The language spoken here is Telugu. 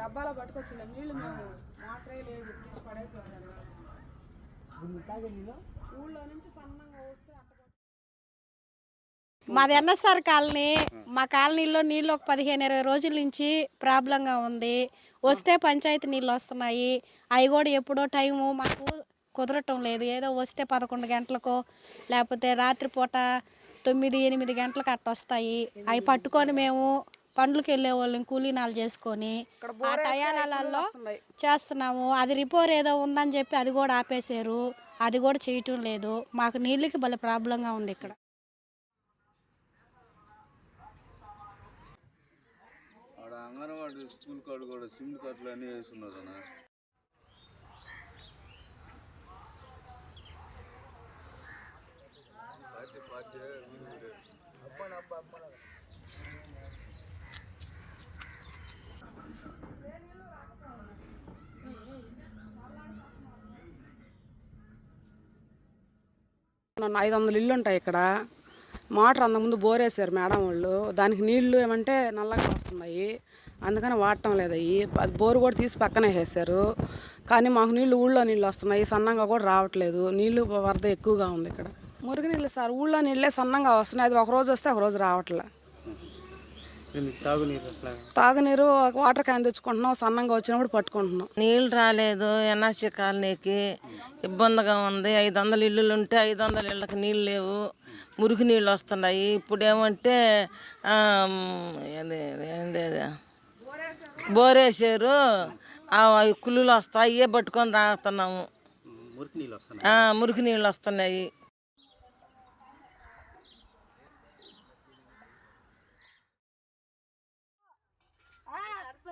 డబ్బాలో పట్టుకొచ్చినాం నీళ్ళు మేము మోటరే లేదు తీసి పడేసి ఊళ్ళో నుంచి సన్నంగా వస్తే మాది ఎన్ఎస్ఆర్ కాలనీ. మా కాలనీలో నీళ్ళు ఒక పదిహేను ఇరవై రోజుల నుంచి ప్రాబ్లంగా ఉంది. వస్తే పంచాయతీ నీళ్ళు వస్తున్నాయి. అవి కూడా ఎప్పుడో టైము మాకు కుదరటం లేదు. ఏదో వస్తే పదకొండు గంటలకు లేకపోతే రాత్రిపూట తొమ్మిది ఎనిమిది గంటలకు అట్ట వస్తాయి అవి పట్టుకొని మేము పండ్లకి వెళ్ళే వాళ్ళం కూలీనాలు చేసుకొని ఆ టయాలలో చేస్తున్నాము. అది రిపోర్ ఏదో ఉందని చెప్పి అది కూడా ఆపేశారు. అది కూడా చేయటం లేదు. మాకు నీళ్ళకి భలే ప్రాబ్లంగా ఉంది ఇక్కడ. అంగన్వాడి స్కూల్ కాడ కూడా సిమెంట్ కట్టలు అన్నీ వేస్తున్నారు అన్న. నన్ను ఐదు వందల ఇల్లు ఉంటాయి ఇక్కడ. మోటార్ అంతకుముందు బోరేసారు మేడం వాళ్ళు. దానికి నీళ్ళు ఏమంటే నల్లగా వస్తున్నాయి. అందుకని వాడటం లేదు అవి బోరు కూడా తీసి పక్కనే వేసారు. కానీ మాకు నీళ్ళు ఊళ్ళో నీళ్ళు వస్తున్నాయి. సన్నంగా కూడా రావట్లేదు. నీళ్ళు వరద ఎక్కువగా ఉంది ఇక్కడ. మురుగు నీళ్ళు సార్ ఊళ్ళో నీళ్ళే సన్నంగా వస్తున్నాయి. అది ఒక రోజు వస్తే ఒక రోజు రావట్లే. తాగునీరు వాటర్ క్యాన్ తెచ్చుకుంటున్నాం సన్నంగా వచ్చినప్పుడు పట్టుకుంటున్నాం. నీళ్ళు రాలేదు ఎన్ఆర్సీ కాలనీకి ఇబ్బందిగా ఉంది. ఐదు వందల ఇల్లులు ఉంటే ఐదు వందల ఇళ్ళకి నీళ్ళు లేవు మురికి నీళ్ళు వస్తున్నాయి. ఇప్పుడు ఏమంటే? బోరేసారు ఆ కుళ్ళులు వస్తాయి అయ్యే పట్టుకొని తాగుతున్నాము. మురికి నీళ్ళు వస్తున్నాయి ఆ, మురికి నీళ్ళు వస్తున్నాయి